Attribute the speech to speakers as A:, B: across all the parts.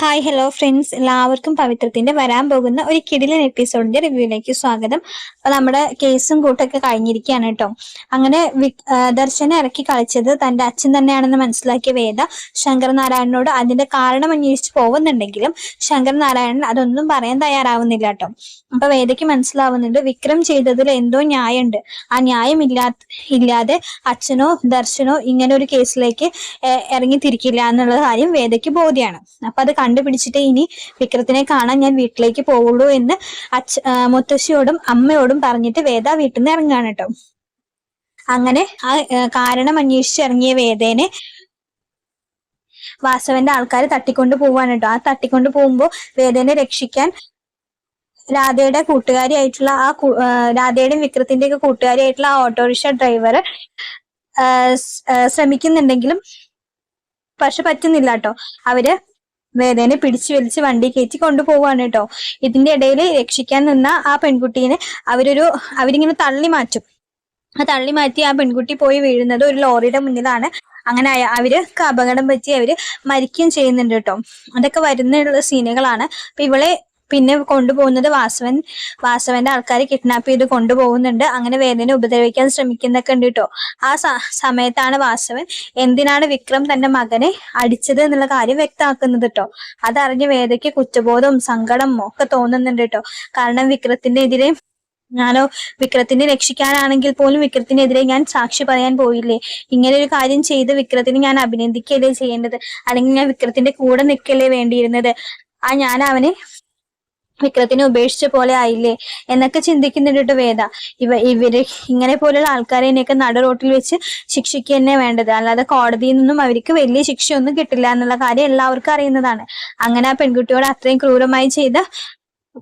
A: Hi hello friends എല്ലാവർക്കും പവിത്രത്തിന്റെ വരാൻ പോകുന്ന ഒരു കിടിലൻ എപ്പിസോഡിന്റെ റിവ്യൂയിലേക്ക് സ്വാഗതം. അപ്പൊ നമ്മുടെ കേസും കൂട്ടൊക്കെ കഴിഞ്ഞിരിക്കുകയാണ് കേട്ടോ. അങ്ങനെ ദർശനം ഇറക്കി കളിച്ചത് തന്റെ അച്ഛൻ തന്നെയാണെന്ന് മനസ്സിലാക്കിയ വേദ ശങ്കരനാരായണനോട് അതിന്റെ കാരണം അന്വേഷിച്ച് പോകുന്നുണ്ടെങ്കിലും ശങ്കരനാരായണൻ അതൊന്നും പറയാൻ തയ്യാറാവുന്നില്ല കേട്ടോ. അപ്പൊ വേദയ്ക്ക് മനസ്സിലാവുന്നുണ്ട് വിക്രം ചെയ്തതിൽ എന്തോ ന്യായമുണ്ട്. ആ ന്യായം ഇല്ലാ ഇല്ലാതെ അച്ഛനോ ദർശനോ ഇങ്ങനെ ഒരു കേസിലേക്ക് ഇറങ്ങിത്തിരിക്കില്ല ഇറങ്ങി തിരിക്കില്ല എന്നുള്ള കാര്യം വേദയ്ക്ക് ബോധ്യമാണ് അപ്പൊ അത് കണ്ടുപിടിച്ചിട്ട് ഇനി വിക്രത്തിനെ കാണാൻ ഞാൻ വീട്ടിലേക്ക് പോവുള്ളൂ എന്ന് അച്ഛ മുത്തശ്ശിയോടും അമ്മയോടും പറഞ്ഞിട്ട് വേദ വീട്ടിൽ നിന്ന് ഇറങ്ങാണ് കേട്ടോ. അങ്ങനെ ആ കാരണം അന്വേഷിച്ച് ഇറങ്ങിയ വേദേനെ വാസവന്റെ ആൾക്കാർ തട്ടിക്കൊണ്ട് പോവാണ് കേട്ടോ. ആ തട്ടിക്കൊണ്ട് പോകുമ്പോ വേദനെ രക്ഷിക്കാൻ രാധയുടെ കൂട്ടുകാരിയായിട്ടുള്ള ആ രാധയുടെയും വിക്രത്തിന്റെയും ഒക്കെ കൂട്ടുകാരിയായിട്ടുള്ള ആ ഓട്ടോറിക്ഷ ഡ്രൈവർ ശ്രമിക്കുന്നുണ്ടെങ്കിലും പക്ഷെ പറ്റുന്നില്ല കേട്ടോ. അവർ വേദനെ പിടിച്ചു വലിച്ച് വണ്ടി കയറ്റി കൊണ്ടുപോവാണ് കേട്ടോ. ഇതിന്റെ ഇടയിൽ രക്ഷിക്കാൻ നിന്ന ആ പെൺകുട്ടീനെ അവരൊരു അവരിങ്ങനെ തള്ളി മാറ്റും. ആ തള്ളി മാറ്റി ആ പെൺകുട്ടി പോയി വീഴുന്നത് ഒരു ലോറിയുടെ മുന്നിലാണ്. അങ്ങനെ അവർ അപകടം പറ്റി അവർ മരിക്കുകയും ചെയ്യുന്നുണ്ട് കേട്ടോ. അതൊക്കെ വരുന്നുള്ള സീനുകളാണ്. അപ്പൊ ഇവളെ പിന്നെ കൊണ്ടുപോകുന്നത് വാസവൻ വാസവന്റെ ആൾക്കാരെ കിഡ്നാപ്പ് ചെയ്ത് കൊണ്ടുപോകുന്നുണ്ട്. അങ്ങനെ വേദന ഉപദ്രവിക്കാൻ ശ്രമിക്കുന്നൊക്കെ ഉണ്ട് കേട്ടോ ആ സമയത്താണ് വാസവൻ എന്തിനാണ് വിക്രം തന്റെ മകനെ അടിച്ചത് എന്നുള്ള കാര്യം വ്യക്തമാക്കുന്നത് കേട്ടോ അതറിഞ്ഞ് വേദയ്ക്ക് കുറ്റബോധവും സങ്കടം ഒക്കെ തോന്നുന്നുണ്ട് കേട്ടോ കാരണം വിക്രത്തിന്റെ എതിരെ ഞാനോ വിക്രത്തിനെ രക്ഷിക്കാനാണെങ്കിൽ പോലും വിക്രത്തിനെതിരെ ഞാൻ സാക്ഷി പറയാൻ പോയില്ലേ? ഇങ്ങനെ ഒരു കാര്യം ചെയ്ത് വിക്രത്തിനെ ഞാൻ അഭിനന്ദിക്കല്ലേ ചെയ്യേണ്ടത്? അല്ലെങ്കിൽ ഞാൻ വിക്രത്തിന്റെ കൂടെ നിൽക്കല്ലേ വേണ്ടിയിരുന്നത്? ആ ഞാൻ അവനെ വിക്രത്തിനെ ഉപേക്ഷിച്ച പോലെ ആയില്ലേ എന്നൊക്കെ ചിന്തിക്കുന്നുണ്ട് വേദ. ഇവ ഇവർ ഇങ്ങനെ പോലുള്ള ആൾക്കാരെയൊക്കെ നട റോട്ടിൽ വെച്ച് ശിക്ഷിക്കുക തന്നെ വേണ്ടത്. അല്ലാതെ കോടതിയിൽ നിന്നും അവർക്ക് വലിയ ശിക്ഷയൊന്നും കിട്ടില്ല എന്നുള്ള കാര്യം എല്ലാവർക്കും അറിയുന്നതാണ്. അങ്ങനെ ആ പെൺകുട്ടിയോട് അത്രയും ക്രൂരമായി ചെയ്ത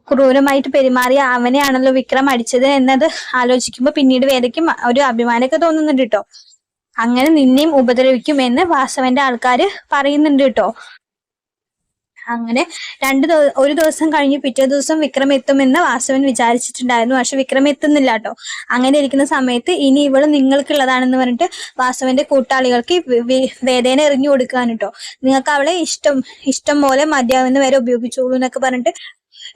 A: ക്രൂരമായിട്ട് പെരുമാറിയ അവനെയാണല്ലോ വിക്രം അടിച്ചത് എന്നത് ആലോചിക്കുമ്പോൾ പിന്നീട് വേദയ്ക്ക് ഒരു അഭിമാനമൊക്കെ തോന്നുന്നുണ്ട് കേട്ടോ അങ്ങനെ നിന്നെയും ഉപദ്രവിക്കും എന്ന് വാസവന്റെ ആൾക്കാര് പറയുന്നുണ്ട് കേട്ടോ അങ്ങനെ രണ്ട് ഒരു ദിവസം കഴിഞ്ഞ് പിറ്റേ ദിവസം വിക്രം എത്തുമെന്ന് വാസവൻ വിചാരിച്ചിട്ടുണ്ടായിരുന്നു. പക്ഷെ വിക്രം എത്തുന്നില്ല കേട്ടോ. അങ്ങനെ ഇരിക്കുന്ന സമയത്ത് ഇനി ഇവൾ നിങ്ങൾക്കുള്ളതാണെന്ന് പറഞ്ഞിട്ട് വാസവന്റെ കൂട്ടാളികൾക്ക് വി- വി- എറിഞ്ഞു കൊടുക്കാൻ കേട്ടോ. നിങ്ങൾക്ക് അവളെ ഇഷ്ടം ഇഷ്ടം പോലെ മതിയാവുന്ന വരെ ഉപയോഗിച്ചോളൂ എന്നൊക്കെ പറഞ്ഞിട്ട്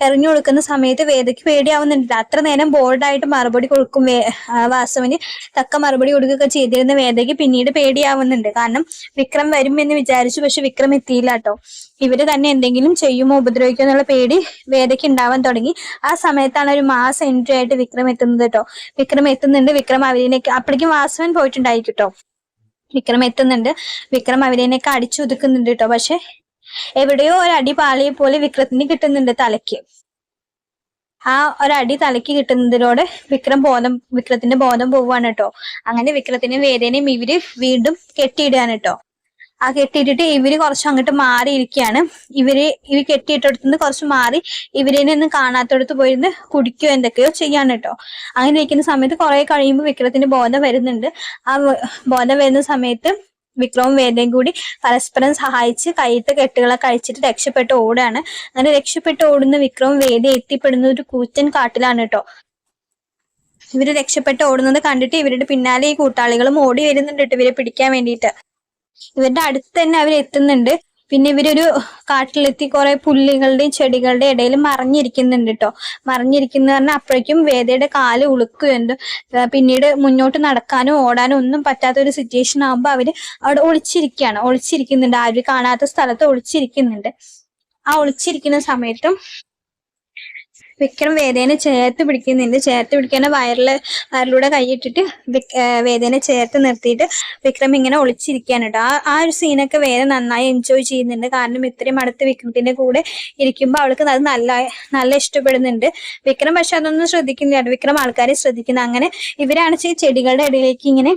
A: എറിഞ്ഞു കൊടുക്കുന്ന സമയത്ത് വേദയ്ക്ക് പേടിയാവുന്നുണ്ട് അത്ര നേരം ബോൾഡായിട്ട് മറുപടി കൊടുക്കും വാസവന് തക്ക മറുപടി കൊടുക്കുകയൊക്കെ ചെയ്തിരുന്ന വേദയ്ക്ക് പിന്നീട് പേടിയാവുന്നുണ്ട്. കാരണം വിക്രം വരും എന്ന് വിചാരിച്ചു പക്ഷെ വിക്രം എത്തിയില്ല കേട്ടോ. ഇവർ തന്നെ എന്തെങ്കിലും ചെയ്യുമോ ഉപദ്രവിക്കുമോ എന്നുള്ള പേടി വേദയ്ക്ക് ഉണ്ടാവാൻ തുടങ്ങി. ആ സമയത്താണ് ഒരു മാസ് എൻട്രി ആയിട്ട് വിക്രം എത്തുന്നത് കേട്ടോ. വിക്രം എത്തുന്നുണ്ട്. വിക്രം അവരിനേക്ക് അപ്പോഴേക്കും വാസവൻ പോയിട്ടുണ്ടായിരിക്കും കേട്ടോ. വിക്രം എത്തുന്നുണ്ട്. വിക്രം അവരേനെയൊക്കെ അടിച്ചു ഒതുക്കുന്നുണ്ട് കേട്ടോ. പക്ഷെ എവിടെയോ ഒരടി പാളിയെ പോലെ വിക്രത്തിന് കിട്ടുന്നുണ്ട് തലയ്ക്ക്. ആ ഒരടി തലയ്ക്ക് കിട്ടുന്നതിലൂടെ വിക്രം ബോധം വിക്രത്തിന്റെ ബോധം പോവാണ് കേട്ടോ. അങ്ങനെ വിക്രത്തിനെയും വേദനയും ഇവർ വീണ്ടും കെട്ടിയിടുകയാണ് കേട്ടോ. ആ കെട്ടിയിട്ടിട്ട് ഇവർ കുറച്ച് അങ്ങോട്ട് മാറിയിരിക്കുകയാണ്. ഇവർ ഇവ കെട്ടിയിട്ടടുത്തുനിന്ന് കുറച്ച് മാറി ഇവരിനെ ഒന്നും കാണാത്തടത്ത് പോയിരുന്ന് കുടിക്കുകയോ എന്തൊക്കെയോ ചെയ്യാണ് കേട്ടോ. അങ്ങനെ ഇരിക്കുന്ന സമയത്ത് കുറെ കഴിയുമ്പോൾ വിക്രത്തിന്റെ ബോധം വരുന്നുണ്ട്. ആ ബോധം വരുന്ന സമയത്ത് വിക്രവും വേദയും കൂടി പരസ്പരം സഹായിച്ച് കയ്യത്തെ കെട്ടുകളൊക്കെ അഴിച്ചിട്ട് രക്ഷപ്പെട്ട് ഓടാണ് അങ്ങനെ രക്ഷപ്പെട്ട് ഓടുന്ന വിക്രവും വേദ എത്തിപ്പെടുന്ന ഒരു കൂറ്റൻ കാട്ടിലാണ് കേട്ടോ ഇവർ രക്ഷപ്പെട്ട് ഓടുന്നത് കണ്ടിട്ട് ഇവരുടെ പിന്നാലെ ഈ കൂട്ടാളികളും ഓടി വരുന്നുണ്ട് ഇവരെ പിടിക്കാൻ വേണ്ടിയിട്ട്. ഇവരുടെ അടുത്ത് തന്നെ അവർ എത്തുന്നുണ്ട്. പിന്നെ ഇവരൊരു കാട്ടിലെത്തി കുറെ പുല്ലുകളുടെയും ചെടികളുടെയും ഇടയിൽ മറിഞ്ഞിരിക്കുന്നുണ്ട് കേട്ടോ മറിഞ്ഞിരിക്കുന്ന പറഞ്ഞാൽ അപ്പോഴേക്കും വേദയുടെ കാൽ ഉളുക്കുകയുണ്ട്. പിന്നീട് മുന്നോട്ട് നടക്കാനോ ഓടാനോ ഒന്നും പറ്റാത്ത ഒരു സിറ്റുവേഷൻ ആകുമ്പോൾ അവർ അവിടെ ഒളിച്ചിരിക്കുകയാണ്. ഒളിച്ചിരിക്കുന്നുണ്ട്. ആരും കാണാത്ത സ്ഥലത്ത് ഒളിച്ചിരിക്കുന്നുണ്ട്. ആ ഒളിച്ചിരിക്കുന്ന സമയത്തും വിക്രം വേദേനെ ചേർത്ത് പിടിക്കുന്നുണ്ട് ചേർത്ത് പിടിക്കുന്ന വയറിൽ വയറിലൂടെ കൈയിട്ടിട്ട് വേദന ചേർത്ത് നിർത്തിയിട്ട് വിക്രം ഇങ്ങനെ ഒളിച്ചിരിക്കുകയാണ് കേട്ടോ. ആ ആ ഒരു സീനൊക്കെ വേദന നന്നായി എൻജോയ് ചെയ്യുന്നുണ്ട്. കാരണം ഇത്രയും അടുത്ത് വിക്രത്തിന്റെ കൂടെ ഇരിക്കുമ്പോൾ അവൾക്ക് അത് നല്ല നല്ല ഇഷ്ടപ്പെടുന്നുണ്ട്. വിക്രം പക്ഷെ അതൊന്നും ശ്രദ്ധിക്കുന്നില്ല വിക്രം ആൾക്കാരെ ശ്രദ്ധിക്കുന്നത് അങ്ങനെ ഇവരാണ് ചെടികളുടെ ഇടയിലേക്ക് ഇങ്ങനെ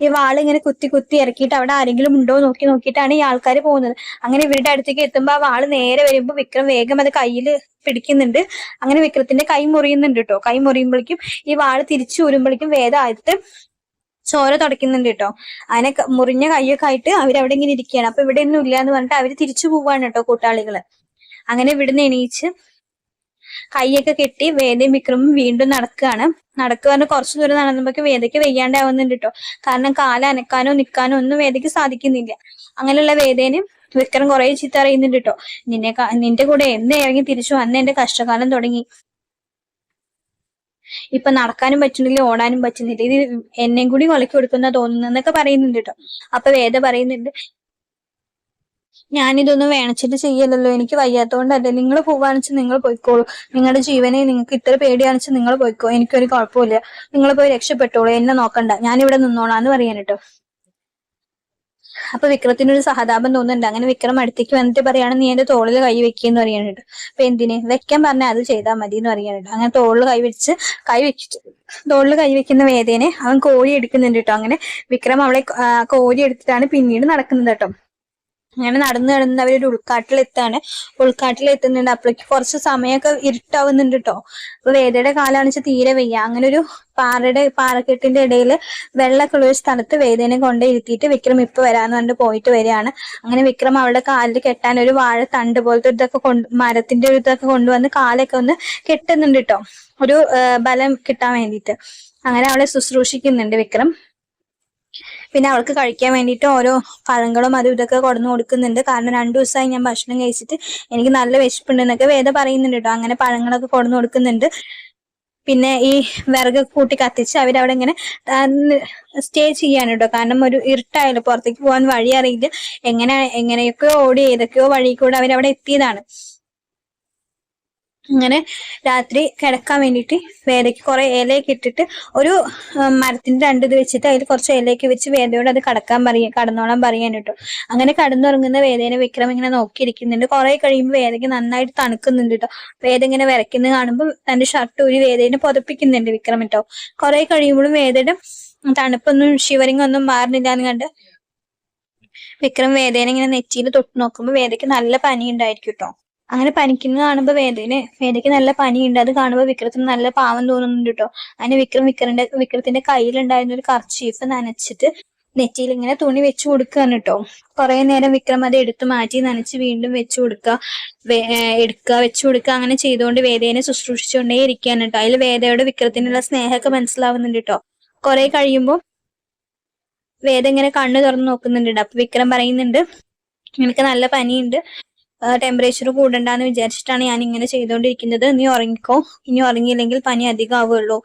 A: ഈ വാൾ ഇങ്ങനെ കുത്തി കുത്തി ഇറക്കിയിട്ട് അവിടെ ആരെങ്കിലും ഉണ്ടോ നോക്കി നോക്കിയിട്ടാണ് ഈ ആൾക്കാർ പോകുന്നത്. അങ്ങനെ ഇവരുടെ അടുത്തേക്ക് എത്തുമ്പോൾ ആ വാൾ നേരെ വരുമ്പോൾ വിക്രം വേഗം അത് കയ്യിൽ പിടിക്കുന്നുണ്ട്. അങ്ങനെ വിക്രത്തിന്റെ കൈ മുറിയുന്നുണ്ട് കേട്ടോ. കൈ മുറിയുമ്പോഴേക്കും ഈ വാൾ തിരിച്ചു വരുമ്പോഴേക്കും വേദ ആദ്യത്തെ ചോര തുടയ്ക്കുന്നുണ്ട് കേട്ടോ. അതിനെ മുറിഞ്ഞ കൈയൊക്കെ ആയിട്ട് അവരവിടെ ഇങ്ങനെ ഇരിക്കുകയാണ്. അപ്പൊ ഇവിടെ ഒന്നും ഇല്ല എന്ന് പറഞ്ഞിട്ട് അവർ തിരിച്ചു പോവാണ് കേട്ടോ കൂട്ടാളികൾ. അങ്ങനെ ഇവിടുന്ന് എണീച്ച് കൈയൊക്കെ കെട്ടി വേദയും വിക്രമും വീണ്ടും നടക്കുകയാണ്. നടക്കുക കുറച്ചു ദൂരം നടന്നപ്പോഴേക്ക് വേദയ്ക്ക് വെയ്യാണ്ടാവുന്നുണ്ട് കേട്ടോ കാരണം കാല അനക്കാനോ നിൽക്കാനോ ഒന്നും വേദയ്ക്ക് സാധിക്കുന്നില്ല. അങ്ങനെയുള്ള വേദേനെ വിക്രം കുറെ ചീത്ത അറിയുന്നുണ്ട് കേട്ടോ നിന്നെ നിന്റെ കൂടെ എന്ന് ഇറങ്ങി തിരിച്ചു അന്ന് എന്റെ കഷ്ടകാലം തുടങ്ങി. ഇപ്പൊ നടക്കാനും പറ്റുന്നില്ല ഓടാനും പറ്റുന്നില്ല. ഇത് എന്നെയും കൂടി കൊലക്കി കൊടുക്കുന്ന തോന്നുന്നൊക്കെ പറയുന്നുണ്ട് കേട്ടോ അപ്പൊ വേദ പറയുന്നുണ്ട് ഞാനിതൊന്നും വേണച്ചിട്ട് ചെയ്യലല്ലോ എനിക്ക് വയ്യാത്തോണ്ടല്ലേ. നിങ്ങൾ പോവാണെന്ന് നിങ്ങൾ പോയിക്കോളൂ. നിങ്ങളുടെ ജീവനെ നിങ്ങൾക്ക് ഇത്ര പേടിയാണെന്ന് നിങ്ങൾ പോയിക്കോ. എനിക്കൊരു കുഴപ്പമില്ല നിങ്ങൾ പോയി രക്ഷപ്പെട്ടോളൂ. എന്നെ നോക്കണ്ട. ഞാനിവിടെ നിന്നോളാന്ന് പറയാൻ കേട്ടോ അപ്പൊ വിക്രത്തിനൊരു സഹതാപം തോന്നുന്നുണ്ട്. അങ്ങനെ വിക്രം അടുത്തേക്ക് വന്നിട്ട് പറയാണ് നീ എന്റെ തോളിൽ കൈ വെക്കിയെന്ന് പറയാനുണ്ട് അപ്പൊ എന്തിന്? വെക്കാൻ പറഞ്ഞാൽ അത് ചെയ്താൽ മതി എന്ന് പറയാനുണ്ട് അങ്ങനെ തോളിൽ കൈ വെച്ച് കൈ വെച്ചിട്ട് തോളിൽ കൈ വെക്കുന്ന വേദനെ അവൻ കോഴി എടുക്കുന്നുണ്ട് കേട്ടോ അങ്ങനെ വിക്രം അവളെ കോരി എടുത്തിട്ടാണ് പിന്നീട് നടക്കുന്നത് കേട്ടോ അങ്ങനെ നടന്ന് നടന്ന് അവരൊരു ഉൾക്കാട്ടിലെത്താണ്. ഉൾക്കാട്ടിലെത്തുന്നുണ്ട്. അപ്പോഴേക്ക് കുറച്ച് സമയമൊക്കെ ഇരുട്ടാവുന്നുണ്ട് കേട്ടോ അപ്പൊ വേദയുടെ കാലാണെന്ന് വെച്ചാൽ തീരെ വയ്യ. അങ്ങനെ ഒരു പാറയുടെ പാറക്കെട്ടിന്റെ ഇടയിൽ വെള്ളമൊക്കെ ഉള്ള ഒരു സ്ഥലത്ത് വേദേനെ കൊണ്ട് ഇരുത്തിയിട്ട് വിക്രം ഇപ്പൊ വരാന്ന് പറഞ്ഞിട്ട് പോയിട്ട് വരികയാണ്. അങ്ങനെ വിക്രം അവളുടെ കാലിൽ കെട്ടാൻ ഒരു വാഴ തണ്ട് പോലത്തെ ഒരു ഇതൊക്കെ കൊണ്ട് മരത്തിന്റെ ഒരു ഇതൊക്കെ കൊണ്ടുവന്ന് കാലൊക്കെ ഒന്ന് കെട്ടുന്നുണ്ട് കേട്ടോ ഒരു ബലം കിട്ടാൻ വേണ്ടിയിട്ട്. അങ്ങനെ അവളെ ശുശ്രൂഷിക്കുന്നുണ്ട് വിക്രം. പിന്നെ അവൾക്ക് കഴിക്കാൻ വേണ്ടിയിട്ട് ഓരോ പഴങ്ങളും അതും ഇതൊക്കെ കൊടുന്നു കൊടുക്കുന്നുണ്ട്. കാരണം രണ്ടു ദിവസമായി ഞാൻ ഭക്ഷണം കഴിച്ചിട്ട് എനിക്ക് നല്ല വിശപ്പുണ്ടെന്നൊക്കെ വേദ പറയുന്നുണ്ട് കേട്ടോ. അങ്ങനെ പഴങ്ങളൊക്കെ കൊടുന്നു കൊടുക്കുന്നുണ്ട്. പിന്നെ ഈ വിറക് കൂട്ടി കത്തിച്ച് അവരവിടെ ഇങ്ങനെ സ്റ്റേ ചെയ്യാണ് കേട്ടോ. കാരണം ഒരു ഇരുട്ടായാലും പുറത്തേക്ക് പോകാൻ വഴി അറിയില്ല. എങ്ങനെ എങ്ങനെയൊക്കെയോ ഓടി ഏതൊക്കെയോ വഴി കൂടെ അവരവിടെ എത്തിയതാണ്. അങ്ങനെ രാത്രി കിടക്കാൻ വേണ്ടിയിട്ട് വേദയ്ക്ക് കുറെ ഇലയൊക്കെ ഇട്ടിട്ട് ഒരു മരത്തിന്റെ രണ്ട് ഇത് വെച്ചിട്ട് അതിൽ കുറച്ച് ഇലയൊക്കെ വെച്ച് വേദയോട് അത് കടക്കാൻ പറയ കടന്നോളാൻ പറയാൻ കേട്ടോ. അങ്ങനെ കടന്നുറങ്ങുന്ന വേദേനെ വിക്രം ഇങ്ങനെ നോക്കിയിരിക്കുന്നുണ്ട്. കുറെ കഴിയുമ്പോൾ വേദയ്ക്ക് നന്നായിട്ട് തണുക്കുന്നുണ്ട് കേട്ടോ. വേദ ഇങ്ങനെ വിറയ്ക്കുന്നത് കാണുമ്പോൾ തന്റെ ഷർട്ട് ഒരു വേദേനെ പുതപ്പിക്കുന്നുണ്ട് വിക്രം കേട്ടോ. കുറെ കഴിയുമ്പോഴും വേദയുടെ തണുപ്പൊന്നും ഷിവറിങ് ഒന്നും മാറുന്നില്ല എന്ന് കണ്ട് വിക്രം വേദേനെ ഇങ്ങനെ നെറ്റിയിൽ തൊട്ട് നോക്കുമ്പോൾ വേദയ്ക്ക് നല്ല പനി ഉണ്ടായിരിക്കും കേട്ടോ. അങ്ങനെ പനിക്കുന്നത് കാണുമ്പോൾ വേദന. വേദയ്ക്ക് നല്ല പനിയുണ്ട്. അത് കാണുമ്പോൾ വിക്രത്തിന് നല്ല പാവം തോന്നുന്നുണ്ട് കേട്ടോ അങ്ങനെ വിക്രം വിക്രന്റെ വിക്രത്തിന്റെ കയ്യിലുണ്ടായിരുന്ന ഒരു കർച്ചീഫ് നനച്ചിട്ട് നെറ്റിയിൽ ഇങ്ങനെ തുണി വെച്ചു കൊടുക്കുകയാണ് കേട്ടോ കുറെ നേരം വിക്രം അത് എടുത്തു മാറ്റി നനച്ച് വീണ്ടും വെച്ചു കൊടുക്കുക എടുക്കുക വെച്ചു കൊടുക്കുക അങ്ങനെ ചെയ്തുകൊണ്ട് വേദേനെ ശുശ്രൂഷിച്ചുകൊണ്ടേ ഇരിക്കുകയാണ് കേട്ടോ അതിൽ വേദയോട് വിക്രത്തിനുള്ള സ്നേഹമൊക്കെ മനസ്സിലാവുന്നുണ്ട് കേട്ടോ കുറെ കഴിയുമ്പോൾ വേദ ഇങ്ങനെ കണ്ണു തുറന്ന് നോക്കുന്നുണ്ട് അപ്പൊ വിക്രം പറയുന്നുണ്ട് നിനക്ക് നല്ല പനിയുണ്ട്. ടെമ്പറേച്ചർ കൂടണ്ടെന്ന് വിചാരിച്ചിട്ടാണ് ഞാൻ ഇങ്ങനെ ചെയ്തുകൊണ്ടിരിക്കുന്നത് നീ ഉറങ്ങിക്കോ. ഇനി ഉറങ്ങിയില്ലെങ്കിൽ പനി അധികം ആവുള്ളൂ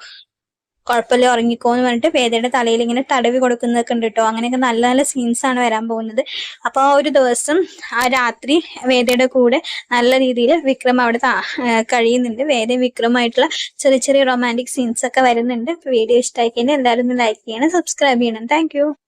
A: കുഴപ്പമില്ല ഉറങ്ങിക്കോ എന്ന് പറഞ്ഞിട്ട് വേദയുടെ തലയിൽ ഇങ്ങനെ തടവി കൊടുക്കുന്നതൊക്കെ ഉണ്ട് കേട്ടോ അങ്ങനെയൊക്കെ നല്ല നല്ല സീൻസ് ആണ് വരാൻ പോകുന്നത്. അപ്പൊ ആ ഒരു ദിവസം ആ രാത്രി വേദയുടെ കൂടെ നല്ല രീതിയിൽ വിക്രം അവിടെ കഴിയുന്നുണ്ട്. വേദയും വിക്രമായിട്ടുള്ള ചെറിയ ചെറിയ റൊമാന്റിക് സീൻസ് ഒക്കെ വരുന്നുണ്ട്. വീഡിയോ ഇഷ്ടമായി കഴിഞ്ഞാൽ എല്ലാവരും ഒന്ന് ലൈക്ക് ചെയ്യണം സബ്സ്ക്രൈബ് ചെയ്യണം. താങ്ക്